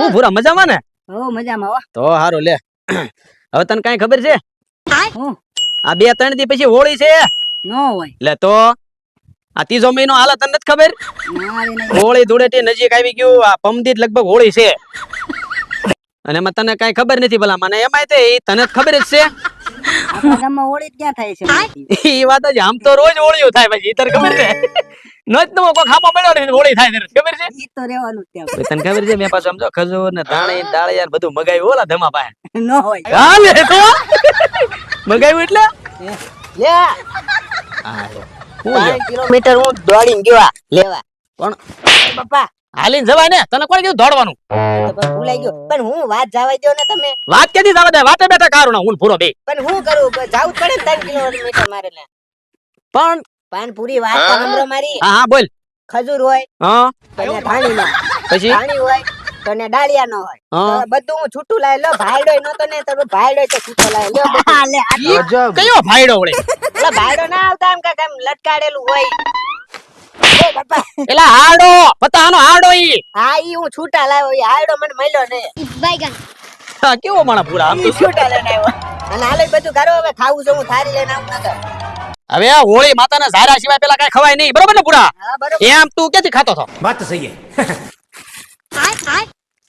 હું ભૂરા મજામાં ને? હો મજામાં હો. તો હારો લે. હવે તને કઈ ખબર છે? આ બે ત્રણ દી પછી હોળી છે. નો હોય. લે તો? આ ત્રીજો મહિનો હાલ તને નથી ખબર? હોળી ધૂળેટી નજીક આવી ગયું. આ પમદીત લગભગ હોળી છે. અને એમાં તને કઈ ખબર નથી ભલા. મને એમાંય તે ઈ તને જ ખબર જ છે. હોળી ક્યાં થાય છે? ઈ વાત જ આમ તો રોજ હોળીઓ થાય પછી. ઈ તને ખબર છે? નો જ ખામો મળ્યો ને હોળી થાય તને ખબર છે? ઈ તો રહેવાનું ત્યાં તને ખબર છે મેં પાછું સમજો ખજૂર ને ધાણી ડાળિયા બધું મગાવ્યું ઓલા ધમા પાસે. ન હોય. હા તો? મગાવ્યું એટલે? લે. હા લે. હું લ્યો? પાંચ કિલોમીટર હું દોડીને ગયો લેવા. પણ એ હાલીને જવાય ને. તને કોણ કીધું? દોડવાનું. તો ભૂલાઈ ગયો. પણ હું વાત જવા દો ને તમે. વાત કેદી જવા દે? વાતે બેઠા કારું ના હું પૂરો બે. પણ હું કરું? જાવું પડે ને ત્રણ કિલોમીટર મારે ને પણ પાનપુરી વાત સાંભળો મારી. હા હા બોલ. ખજૂર હોય હા. તને ને ધાણી ના પછી? ધાણી હોય તને ડાળિયા ન હોય બધું હું છૂટું લાય લો ભાઈડો નતો ને તો ભાઈડો તો છૂટો લાય. લો લે આ કયો ભાઈડો વળે? એટલે ભાઈડો ના આવતા એમ એમ લટકાડેલું હોય. એલા હાડો પતા આનો હાડો ઈ. હા ઈ હું છૂટા લાવ્યો ઈ હાડો મને મળ્યો ને. હા, કેવો માણા પૂરા આમ છૂટા લઈને આવ્યો. અને હાલે બધું કરો હવે ખાવું છે હું થારી લઈને આવું નકર. હવે આ હોળી માતાના ઝારા સિવાય પેલા કઈ ખવાય નહીં. બરોબર ને પૂરા એમ તું ક્યાંથી ખાતો હતો? વાત સહી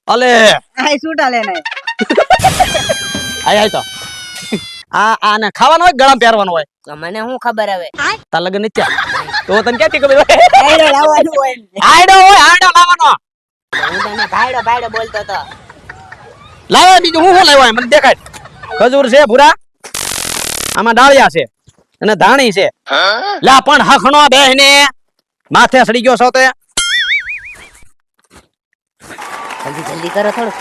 અલે. આય છૂટા લેને આય આય તો. આ આને ખાવાનો હોય ગળા પહેરવાનો હોય? મને શું ખબર હવે? તાર લગન નથી તો તને ક્યાંથી ખબર હોય? આડો લાવવાનો હોય આડો હોય આડો લાવવાનો. હું તને ભાઈડો ભાઈડો બોલતો હતો. લાવો બીજું હું શું લાવ્યો મને દેખાય. ખજૂર છે ભૂરા. આમાં ડાળિયા છે. અને ધાણી છે. લા પણ હખણો બેહને. માથે સડી ગયો છો તે. જલ્દી જલ્દી કરો થોડું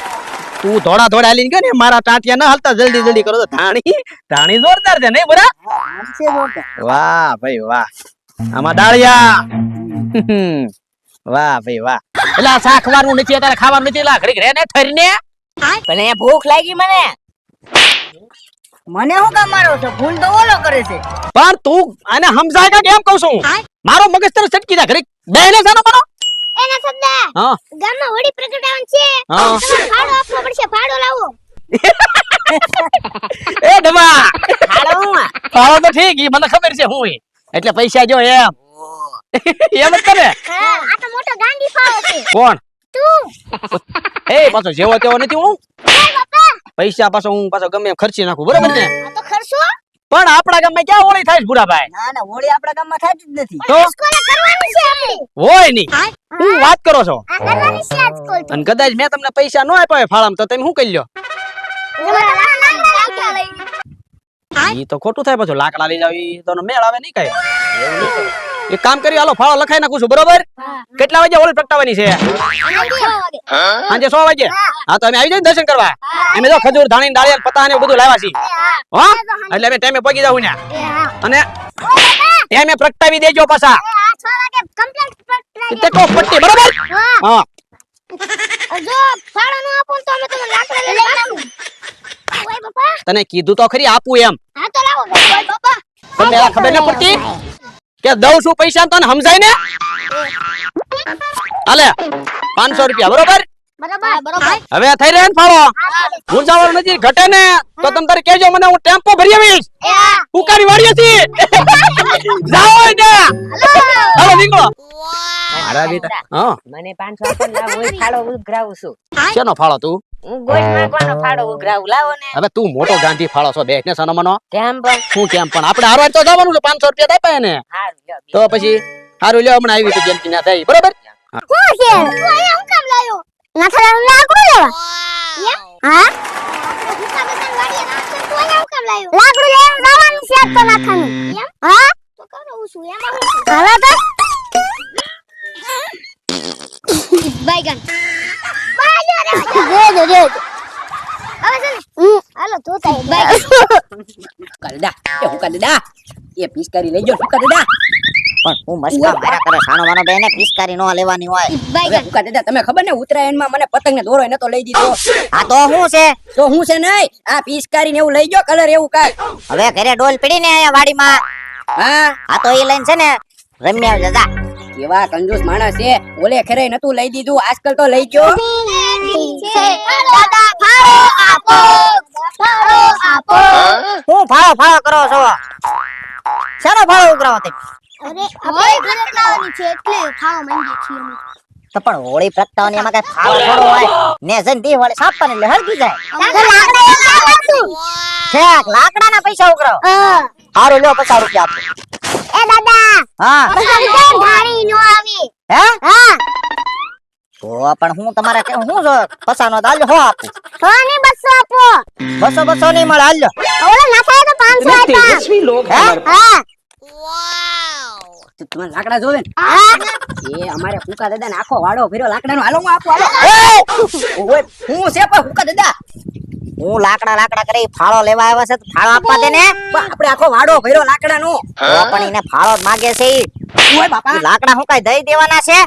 તું થોડા થોડા લઈને ગયો ને મારા ટાંટિયા ના હાલતા. જલ્દી જલ્દી કરો. તો ધાણી ધાણી જોરદાર છે નહીં બરા? વાહ ભાઈ વાહ. આમાં દાળિયા વાહ ભાઈ વાહ. એટલે શાક વાળું નથી અત્યારે ખાવાનું નથી લા ઘડીક રે ને ઠરીને. પણ એ ભૂખ લાગી મને. મને હું કામ મારો છો? ભૂલ તો ઓલો કરે છે. પણ તું આને સમજાય કે કેમ કહું છું? મારો મગજ તને સટકી જાય. ઘડીક બેહને જાનો કરો એના સદા હા. ગામમાં હોડી પ્રગટાવન છે. હા. તમારે આપવો પડશે. ફાડો લાવો. એ ડબા. ફાડો હું ફાડો તો ઠીક ઈ મને ખબર છે હું એટલે પૈસા જો એમ. એમ જ કરે. આ તો મોટો ગાંડી ફાવો છે. કોણ? તું. એ પાછો જેવો તેવો નથી હું? પૈસા પાછો હું પાછો ગમે એમ ખર્ચી નાખું બરોબર ને? આ તો ખર્ચો? પણ આપણા ગામમાં ક્યાં હોળી થાય છે ભૂરાભાઈ? ના ના હોળી આપણા ગામમાં થતી જ નથી. તો? કરવાની છે આપણે હોય નહીં. હું? વાત કરો છો? આ કરવાની છે આજ કોલ અને કદાચ મેં તમને પૈસા ન આપ્યા હોય ફાળામાં તો તમે શું કરી લ્યો ઈ તો ખોટું થાય પાછું. લાકડા લઈ જાવ ઈ તો મેળ આવે નહીં કઈ. એક કામ કરી હાલો ફાળો લખાઈ નાખું છું બરોબર? કેટલા વાગે હોળી પ્રગટાવવાની છે? સાંજે સો વાગે હા. તો અમે આવી જઈએ દર્શન કરવા. અમે જો ખજૂર ધાણી ડાળિયા પતા ને બધું લાવ્યા છીએ. હા એટલે અમે ટાઈમે પગી જાવ ને. અને ટાઈમે પ્રગટાવી દેજો પાછા. આ 6 વાગે કમ્પ્લીટ તે કહો પટ્ટી બરોબર? હા. જો ફાળો ન આપો તો અમે તમને લાકડા લઈ લાવું તને કીધું તો ખરી આપું એમ. હા તો લાવો. બાપા તમને ખબર ન પડતી? કે દઉં છું પૈસા તને સમજાય ને? હાલે પાંચસો રૂપિયા બરોબર? બરાબર બરાબર. હવે થઈ રહ્યા ને ફાળો. ગુંજાવાળો નથી ઘટે ને તો તમે તારે કેજો મને હું ટેમ્પો ભરી આવીશ. ઉકારી વાળી હતી જાઓ ને હાલો. નીકળો મારા બેટા હા. મને પાંચસો આપો ને હું ફાળો ઉઘરાવું છું. કેનો ફાળો તું? હું ગોશ માંગવાનો ફાળો ઉઘરાવું. લાવો ને. હવે તું મોટો ગાંધી ફાળો છો બેઠ ને સનો મનો. કેમ પણ? શું કેમ પણ? આપણે હારો તો જવાનું છે પાંચસો રૂપિયા આપ્યા ને તો પછી હારું લ્યો હમણાં આવી હતી જેમ ના થઈ. બરોબર? હું. દે દે દે હવે છે ને હાલો તું તાઈ એ હું કરદા? એ પિસ્કારી લઈ જો હું કરદા? પણ હું મસ્કા મારા કરે સાનો માનો બેને પિસ્કારી નો લેવાની હોય. હવે હું કરદા? તમે ખબર ને ઉત્તરાયણમાં મને પતંગ ને દોરો તો લઈ દીધો. આ તો હું છે? તો હું છે નહીં? આ પીસ કરીને એવું લઈ ગયો કલર એવું કાંઈ. હવે ઘરે ડોલ પડી ને અહીંયા વાડીમાં. હા? આ તો એ લઈને છે ને રમ્યા જતા કેવા કંજૂસ માણસ છે ઓલે ખરે નતું લઈ દીધું આજકાલ તો લઈ ગયો. દાદા ફાળો ફાળો હું ફાળો ફાળો કરો છો? સારો ફાળો ઉકરાવો તે અરે આપણે ઘરે ખાવાની છે એટલે ખાવા માંગીએ છીએ અમે. તો પણ હોળી પ્રગટાવાની એમાં કઈ ફાળો થોડો હોય. ને જઈને દી હોળી સાપવાની એટલે જાય. લાકડાના પૈસા ઉકરાવો સારું હારું લ્યો પચાસ રૂપિયા આપો. હા. ધારી નો આવી. હે? હા. તો પણ હું તમારે કે હું જો પસાનો દાલ હો આપું. હો ની આપો. 200 200 ની માલ હાલ્યો ઓલો નફા તો 500 આપ્યા તેજસ્વી લોક હા? વાવ તમે લાકડા જોવે એ અમારે ફૂકા દાદા ને આખો વાડો ફેરો લાકડા નો હાલો હું આપો હાલો. ઓય હું છે પણ ફૂકા દાદા. હું લાકડા લાકડા કરી ફાળો લેવા આવ્યો છે ફાળો આપવા દે ને. આપણે આખો વાડો ભર્યો લાકડા નું પણ એને ફાળો માગે છે લાકડા હું કઈ દઈ દેવાના છે?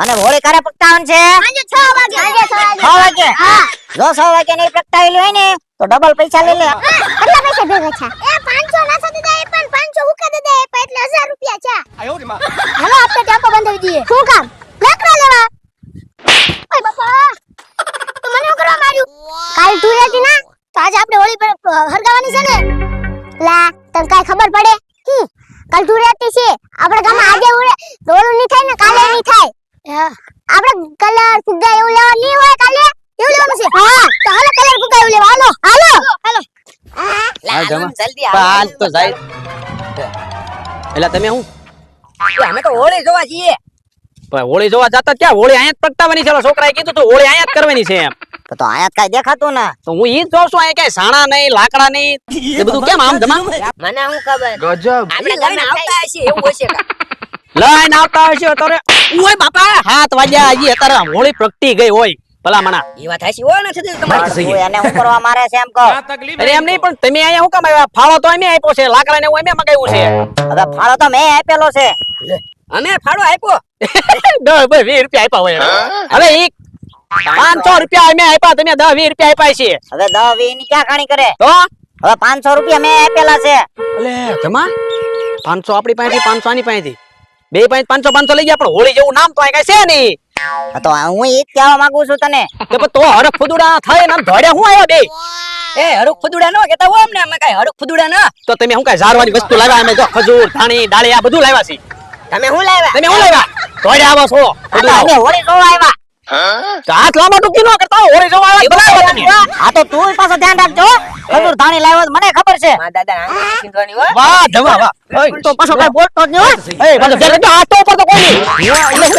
અને હોળી કરે પ્રગટાવન છે? 6 વાગે. 6 પ્રગટાવેલું હોય ને તો ડબલ પૈસા લઈ લે. કેટલા પૈસા ભેગા છે એ 500 ના સાથે દે પણ 500 હુકા દે દે એટલે 1000 રૂપિયા છે. હાલો આપણે ટેમ્પો બંધાવી દઈએ. શું કામ? લેકરા લેવા? ઓય બાપા તો મને હું કરવા માર્યું કાલ તું રહેતી ના તો આજે આપણે હોળી પર હરગાવાની છે ને? લા તને કાઈ ખબર પડે? હમ, કાલ તું રહેતી છે. આપણે ગામમાં આજે ઉડે દોડું નહીં થાય ને કાલે નહીં થાય. આપણે કલર ફુગ્ગા એવું લેવા નહીં હોય કાલે? એવું લેવાનું છે? હા તો હાલો કલર ફુગ્ગા લેવા. હાલો હાલો હાલો. હાલ જમા. જલ્દી હાલ તો જાય. એટલે તમે હું? અમે તો હોળી જોવા જઈએ પણ હોળી જોવા જતા ક્યાં? હોળી અહીંયા જ પ્રગટાવવાની છે. છોકરાએ કીધું તું હોળી અહીંયા જ કરવાની છે એમ. તો તો આયા કઈ દેખાતું ના. તો હું ઈ જ જોઉં છું અહીંયા કઈ સાણા નહીં લાકડા નહીં. એ બધું કેમ આમ જમા? મને હું ખબર? ગજબ. આપણે લઈને આવતા હશે એવું હશે લઈને આવતા હશે તારે ઓય બાપા હાથ વાગ્યા. હજી અત્યારે હોળી પ્રગટી ગઈ હોય. ભલા મણા એ વાત હાસી હોય નથી તમારી સહી. એને હું કરવા મારે છે એમ કહો. અરે એમ નહીં પણ તમે અહીંયા હું કામ આવ્યા? ફાળો તો અમે આપ્યો છે લાકડા ને હું અમે મગાવ્યું છે. હવે ફાળો તો મેં આપેલો છે. અમે ફાળો આપ્યો? દસ ભાઈ વીસ રૂપિયા આપ્યા હોય હવે એક પાંચસો રૂપિયા અમે આપ્યા તમે દસ વીસ રૂપિયા આપ્યા છે. હવે દસ વીસની ક્યાં ખાણી કરે? તો? હવે પાંચસો રૂપિયા મેં આપેલા છે. અલે જમા? પાંચસો આપણી પાસેથી પાંચસો આની પાસેથી. બે પાંચ પાંચસો પાંચસો લઈ ગયા પણ હોળી જેવું નામ તો કઈ છે નહીં. તો હું ઈ જ કહેવા માંગુ છું તને કે તો હરખ ફુદુડા થાય ને આમ ધોડ્યા હું આવ્યા બે એ હરુક ફુદુડા નો કેતા હોય અમને અમે કઈ હરુક ફુદુડા ન. તો તમે શું કઈ ઝારવાની વસ્તુ લાવ્યા? અમે જો ખજૂર ધાણી ડાળિયા બધું લાવ્યા છે તમે હું લાવ્યા? તમે શું લાવ્યા? ધોડ્યા આવો છો અમે હોળી જોવા આવ્યા. હાથ લાંબા ટૂંકી ન કરતા હોળી જોવા આવ્યા આ તો તું પાછો ધ્યાન રાખજો ખજૂર ધાણી લાવ્યો મને ખબર છે વાહ ધમા વાહ ઓય, તો પાછો કઈ બોલતો જ ન હોય એ પાછો હાથ તો ઉપર તો કોઈ નહીં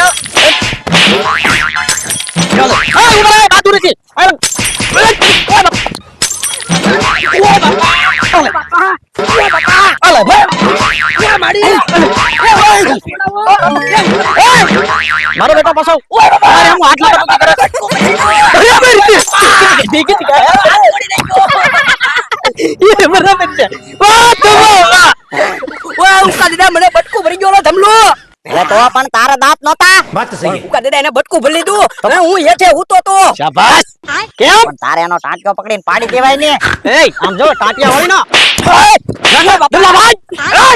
ચાલો હા ઊભા રહો, બહાદુરી થી. હાલો. ઓય બાપા. ઓય બાપા. ઓય બાપા. હાલો, ઓય મારી. બેટા પાછો ઓય બાપા. અરે હું આટલા કરે. અરે મારી. છે, તો પણ તારા દાંત નતા વાત સહી. ઉકા દાદા એને બટકું ભરી લીધું અને હું? હેઠે ઉતો તો શાબાશ. કેમ? તારે એનો ટાંટકો પકડીને પાડી દેવાય ને. એ આમ જો ટાંટિયા હોય ને. રંગો બાપલા ભાઈ. હા.